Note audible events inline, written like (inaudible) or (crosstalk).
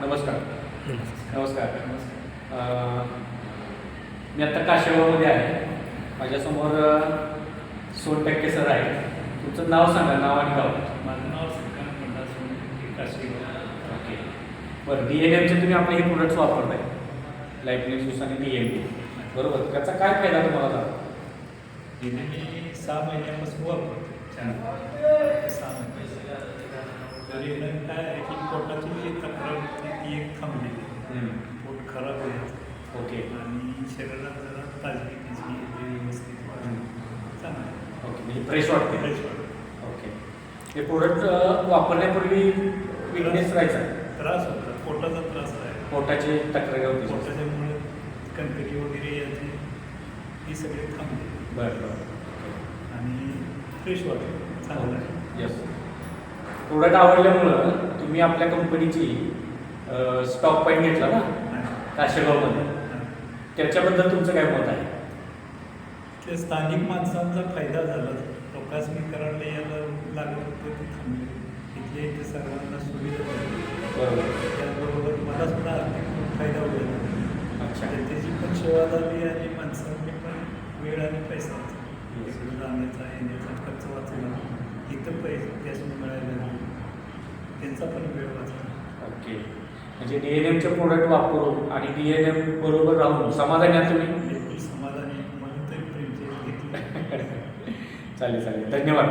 नमस्कार. नमस्कार. अं, मी आत्ता काशेगावमध्ये आहे. माझ्यासमोर सोन टक्के सर आहे तुमचं नाव सांगा नाव आणि गाव. माझं नाव श्रीकांत सोनी काशीगाव. ओके. बरं डी एन एमचे तुम्ही आपले हे प्रोडक्ट्स वापरताय. लाईफ ज्यूस आणि डी एम बरोबर. त्याचा काय फायदा तुम्हाला झाला? सहा महिन्यापासून वापरतो छान. सहा महिने काय पोटाची तक्रार पोट खराब होईल. ओके. आणि शरीरात जरा ताजगी तिजगी येते व्यवस्थित चांगलं. ओके म्हणजे फ्रेश वाटते. फ्रेश वाटतं. ओके. हे प्रोडक्ट वापरण्यापूर्वी विकनेस राहायचा? त्रास होता. पोटाचा त्रास आहे. पोटाची तक्रार होती. पोटाच्यामुळे कणकणी वगैरे याची ही सगळी थांबली. बरं बरं. आणि फ्रेश वाटतं. चांगलं आहे. येस प्रोडक्ट आवडल्यामुळं तुम्ही आपल्या कंपनीची स्टॉक पॉईंट घेतला ना? काशेगावमध्ये. त्याच्याबद्दल तुमचं काय मत आहे? ते स्थानिक माणसांचा फायदा झाला. लोकांनी करायला यायला लागत होतं ते थांबले. इथले इथे सर्वांना सुविधा झाली. त्याचबरोबर मला सुद्धा आर्थिक खूप फायदा होईल. अच्छा. त्याची पण सेवा झाली आणि माणसांनी पण वेळ आणि पैसा जाण्याचा येण्याचा खर्च वाचला. इथं पैसे त्यासून मिळायला त्यांचा पण वेळ वाचला. ओके. म्हणजे डी एन एमचे प्रोडक्ट वापरून आणि डी एन एम बरोबर राहून समाधानी आहात तुम्ही? समाधानी म्हणून (laughs) चालेल चालेल. धन्यवाद.